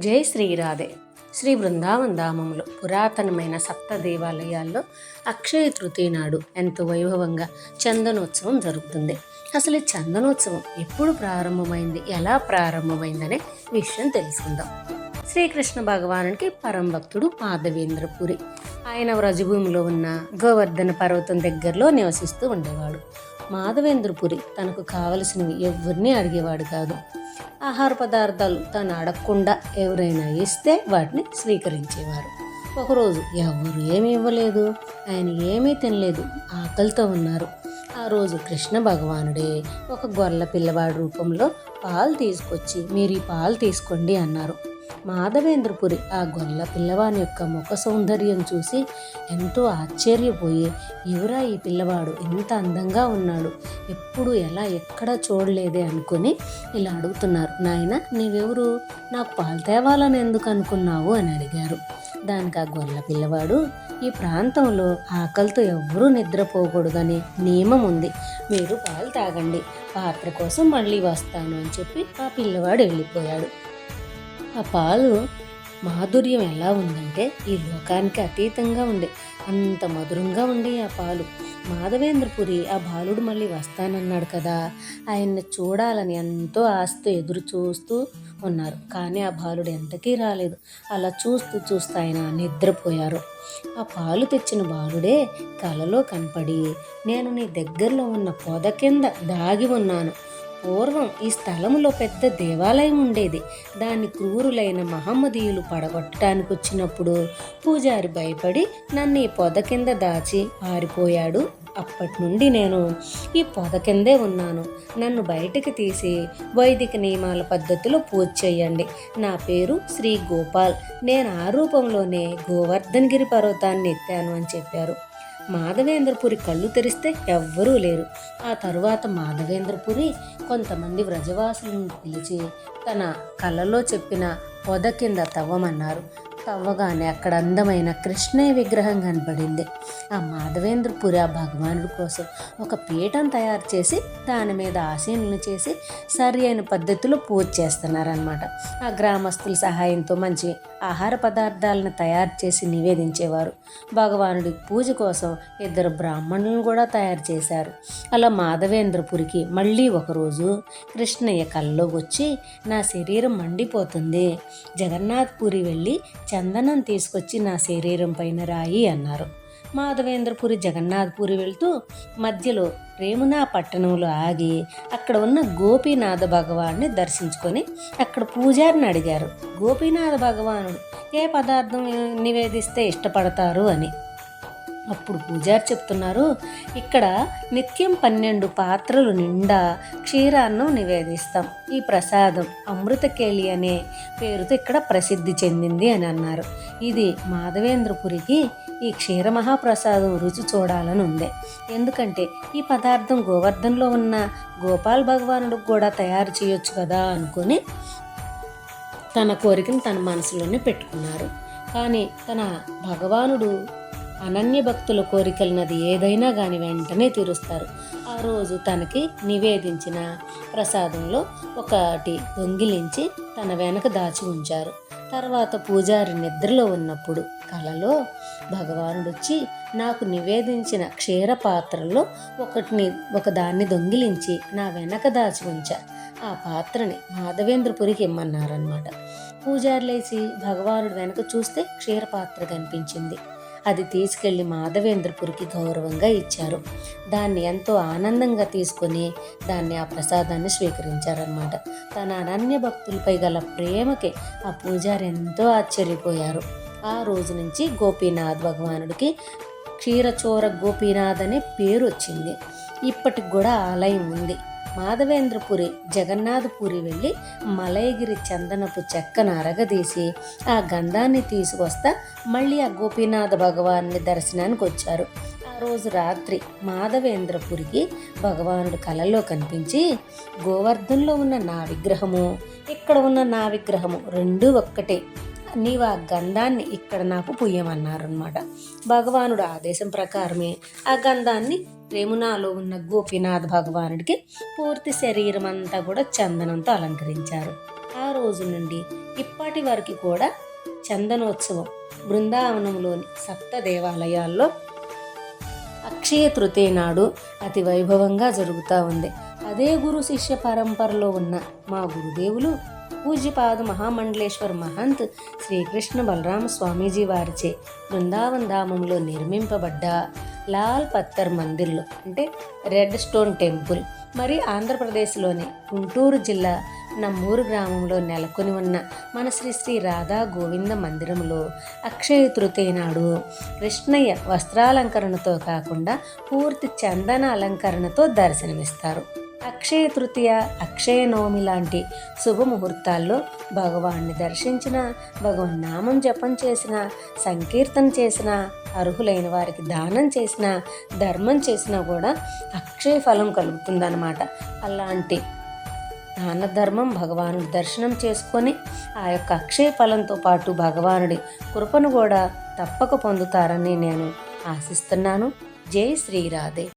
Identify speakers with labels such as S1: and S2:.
S1: జై శ్రీరాధే శ్రీ బృందావన్ ధామంలో పురాతనమైన సప్త దేవాలయాల్లో అక్షయ తృతీయ నాడు ఎంతో వైభవంగా చందనోత్సవం జరుగుతుంది. అసలు ఈ చందనోత్సవం ఎప్పుడు ప్రారంభమైంది? ఎలా ప్రారంభమైందనే విషయం తెలుసుకుందాం. శ్రీకృష్ణ భగవానుడికి పరంభక్తుడు మాధవేంద్రపురి ఆయన వ్రజభూమిలో ఉన్న గోవర్ధన పర్వతం దగ్గరలో నివసిస్తూ ఉండేవాడు. మాధవేంద్రపురి తనకు కావలసినవి ఎవరిని అడిగేవాడు కాదు. ఆహార పదార్థాలు తను అడగకుండా ఎవరైనా ఇస్తే వాటిని స్వీకరించేవారు. ఒకరోజు ఎవరు ఏమీ ఇవ్వలేదు. ఆయన ఏమీ తినలేదు. ఆకలితో ఉన్నారు. ఆ రోజు కృష్ణ భగవానుడే ఒక గొర్రెల పిల్లవాడి రూపంలో పాలు తీసుకొచ్చి మీరు ఈ పాలు తీసుకోండి అన్నారు. మాధవేంద్రపురి ఆ గొల్ల పిల్లవాని యొక్క ముఖ సౌందర్యం చూసి ఎంతో ఆశ్చర్యపోయి ఎవరా ఈ పిల్లవాడు? ఎంత అందంగా ఉన్నాడు. ఎప్పుడు ఎలా ఎక్కడ చూడలేదే అనుకుని ఇలా అడుగుతున్నారు. నాయన నీవెవరు? నాకు పాలు తేవాలని ఎందుకు అనుకున్నావు? అని అడిగారు. దానికి ఆ గొల్ల పిల్లవాడు ఈ ప్రాంతంలో ఆకలితో ఎవ్వరూ నిద్రపోకూడదని నియమం ఉంది. మీరు పాలు తాగండి. పాత్ర కోసం మళ్ళీ వస్తాను అని చెప్పి ఆ పిల్లవాడు వెళ్ళిపోయాడు. ఆ పాలు మాధుర్యం ఎలా ఉందంటే ఈ లోకానికి అతీతంగా ఉండే అంత మధురంగా ఉండే ఆ పాలు. మాధవేంద్రపురి ఆ బాలుడు మళ్ళీ వస్తానన్నాడు కదా. ఆయన్ని చూడాలని ఎంతో ఆస్తి ఎదురు చూస్తూ ఉన్నారు. కానీ ఆ బాలుడు ఎంతకీ రాలేదు. అలా చూస్తూ చూస్తూ ఆయన నిద్రపోయారు. ఆ పాలు తెచ్చిన బాలుడే కలలో కనపడి నేను నీ దగ్గరలో ఉన్న పొద కింద దాగి ఉన్నాను. పూర్వం ఈ స్థలంలో పెద్ద దేవాలయం ఉండేది. దాన్ని క్రూరులైన మహమ్మదీయులు పడగొట్టడానికి వచ్చినప్పుడు పూజారి భయపడి నన్ను ఈ పొద కింద దాచి పారిపోయాడు అప్పటి నుండి నేను ఈ పొద కిందే ఉన్నాను. నన్ను బయటికి తీసి వైదిక నియమాల పద్ధతిలో పూజ చేయండి నా పేరు శ్రీ గోపాల్. నేను ఆ రూపంలోనే గోవర్ధనగిరి పర్వతాన్ని ఎత్తాను అని చెప్పారు. మాధవేంద్రపురి కళ్ళు తెరిస్తే ఎవ్వరూ లేరు. ఆ తరువాత మాధవేంద్రపురి కొంతమంది వ్రజవాసులను పిలిచి తన కళ్ళలో చెప్పిన పొద కింద తవ్వమన్నారు. తవ్వగానే అక్కడ అందమైన కృష్ణయ్య విగ్రహం కనపడింది. ఆ మాధవేంద్రపురి ఆ భగవానుడి కోసం ఒక పీఠం తయారు చేసి దాని మీద ఆసీనులు చేసి సరి అయిన పద్ధతిలో పూజ చేస్తున్నారనమాట ఆ గ్రామస్తుల సహాయంతో మంచి ఆహార పదార్థాలను తయారు చేసి నివేదించేవారు. భగవానుడి పూజ కోసం ఇద్దరు బ్రాహ్మణులను కూడా తయారు చేశారు. అలా మాధవేంద్రపురికి మళ్ళీ ఒకరోజు కృష్ణయ్య కల్లో వచ్చి నా శరీరం మండిపోతుంది. జగన్నాథ్పురి వెళ్ళి చందనం తీసుకొచ్చి నా శరీరం పైన రాయి అన్నారు. మాధవేంద్రపురి జగన్నాథ్పురి వెళ్తూ మధ్యలో రేమునా పట్టణంలో ఆగి అక్కడ ఉన్న గోపీనాథ భగవాన్ని దర్శించుకొని అక్కడ పూజారిని అడిగారు. గోపీనాథ భగవానుడు ఏ పదార్థం నివేదిస్తే ఇష్టపడతారు? అని. అప్పుడు పూజారి చెప్తున్నారు ఇక్కడ నిత్యం పన్నెండు పాత్రలు నిండా క్షీరాన్నం నివేదిస్తాం. ఈ ప్రసాదం అమృతకేళి అనే పేరుతో ఇక్కడ ప్రసిద్ధి చెందింది అని అన్నారు. ఇది మాధవేంద్రపురికి ఈ క్షీర మహాప్రసాదం రుచి చూడాలని ఉంది. ఎందుకంటే ఈ పదార్థం గోవర్ధన్లో ఉన్న గోపాల్ భగవానుడికి కూడా తయారు చేయొచ్చు కదా అనుకుని తన కోరికను తన మనసులోనే పెట్టుకున్నారు. కానీ తన భగవానుడు అనన్య భక్తుల కోరికలన్నది ఏదైనా కానీ వెంటనే తీరుస్తారు. ఆ రోజు తనకి నివేదించిన ప్రసాదంలో ఒకటి దొంగిలించి తన వెనక దాచి ఉంచారు. తర్వాత పూజారి నిద్రలో ఉన్నప్పుడు కలలో భగవానుడు వచ్చి నాకు నివేదించిన క్షీర పాత్రలో ఒకటిని ఒకదాన్ని దొంగిలించి నా వెనక దాచి ఉంచా. ఆ పాత్రని మాధవేంద్రపురికి ఇమ్మన్నారనమాట పూజారి లేచి భగవానుడు వెనక చూస్తే క్షీరపాత్ర కనిపించింది. అది తీసుకెళ్ళి మాధవేంద్రపురికి గౌరవంగా ఇచ్చారు. దాన్ని ఎంతో ఆనందంగా తీసుకొని దాన్ని ఆ ప్రసాదాన్ని స్వీకరించారనమాట తన అనన్య భక్తులపై గల ప్రేమకి ఆ పూజారి ఎంతో ఆశ్చర్యపోయారు. ఆ రోజు నుంచి గోపీనాథ్ భగవానుడికి క్షీరచోర గోపీనాథ్ అనే పేరు వచ్చింది. ఇప్పటికి కూడా ఆలయం ఉంది. మాధవేంద్రపురి జగన్నాథపురి వెళ్ళి మలయగిరి చందనపు చెక్కను అరగదీసి ఆ గంధాన్ని తీసుకొస్తా మళ్ళీ ఆ గోపీనాథ భగవాన్ని దర్శనానికి వచ్చారు. ఆ రోజు రాత్రి మాధవేంద్రపురికి భగవానుడు కలలో కనిపించి గోవర్ధన్లో ఉన్న నా విగ్రహము ఇక్కడ ఉన్న నా విగ్రహము రెండూ ఒక్కటే. నీవు ఆ గంధాన్ని ఇక్కడ నాకు పుయ్యమన్నారనమాట భగవానుడు ఆదేశం ప్రకారమే ఆ గంధాన్ని రేమునాలో ఉన్న గోపీనాథ్ భగవానుడికి పూర్తి శరీరం అంతా కూడా చందనంతో అలంకరించారు. ఆ రోజు నుండి ఇప్పటి వరకు కూడా చందనోత్సవం బృందావనంలోని సప్త దేవాలయాల్లో అక్షయ తృతీయ నాడు అతి వైభవంగా జరుగుతూ ఉంది. అదే గురు శిష్య పరంపరలో ఉన్న మా గురుదేవులు పూజ్యపాద మహామండలేశ్వర్ మహంత్ శ్రీకృష్ణ బలరామ స్వామీజీ వారిచే బృందావన ధామంలో నిర్మింపబడ్డ లాల్ పత్తర్ మందిర్లో అంటే రెడ్ స్టోన్ టెంపుల్ మరి ఆంధ్రప్రదేశ్లోని గుంటూరు జిల్లా నమ్మూరు గ్రామంలో నెలకొని ఉన్న మన శ్రీ శ్రీ రాధా గోవింద మందిరంలో అక్షయ తృతీయ నాడు కృష్ణయ్య వస్త్రాలంకరణతో కాకుండా పూర్తి చందన అలంకరణతో దర్శనమిస్తారు. అక్షయ తృతీయ అక్షయ నవమి లాంటి శుభముహూర్తాల్లో భగవాన్ని దర్శించిన భగవన్ నామం జపం చేసిన సంకీర్తన చేసిన అర్హులైన వారికి దానం చేసిన ధర్మం చేసినా కూడా అక్షయ ఫలం కలుగుతుందన్నమాట. అలాంటి దాన ధర్మం భగవానుడి దర్శనం చేసుకొని ఆ యొక్క అక్షయ ఫలంతో పాటు భగవానుడి కృపను కూడా తప్పక పొందుతారని నేను ఆశిస్తున్నాను. జై శ్రీరాధే